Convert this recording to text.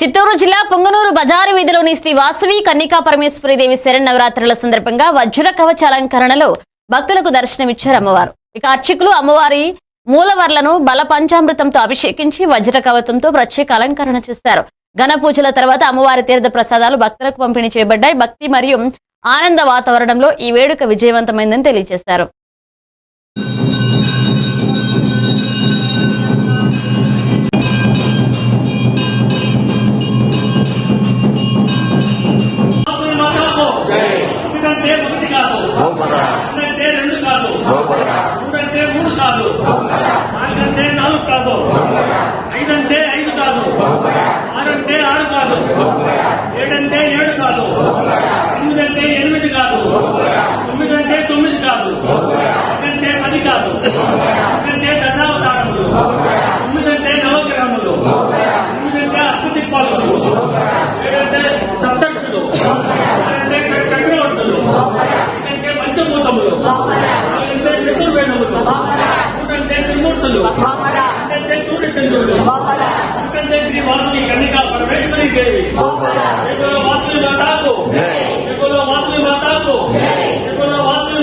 చిత్తూరు జిల్లా పొంగనూరు బజారు వీధిలోని శ్రీ వాసవి కన్నికా పరమేశ్వరి దేవి శరణవరాత్రుల సందర్భంగా వజ్ర కవచ అలంకరణలో భక్తులకు దర్శనమిచ్చారు అమ్మవారు. ఇక అర్చకులు అమ్మవారి మూలవర్లను బల పంచామృతంతో అభిషేకించి వజ్ర కవచంతో ప్రత్యేక అలంకరణ చేశారు. ఘన పూజల తర్వాత అమ్మవారి తీర్థ ప్రసాదాలు భక్తులకు పంపిణీ చేయబడ్డాయి. భక్తి మరియు ఆనంద వాతావరణంలో ఈ వేడుక విజయవంతమైందని తెలియజేశారు. ఒకటంటే ఒకటి కాదు రెండంటే రెండు కాదు మూడంటే మూడు కాదు నాలుగంటే నాలుగు కాదు ఐదంటే ఐదు కాదు ఆరంటే ఆరు కాదు ఏడంటే ఏడు కాదు ఎనిమిదంటే ఎనిమిది కాదు తొమ్మిదంటే తొమ్మిది కాదు పదంటే పది కాదు పంచభూతములు నాలుగంటే చతుర్వేణములు మూడంటే త్రిమూర్తులు ఎందుకంటే సూర్యచంద్రుడు ఎందుకంటే శ్రీ వాసుని కన్నికా పరమేశ్వరి దేవి వాసుని మాత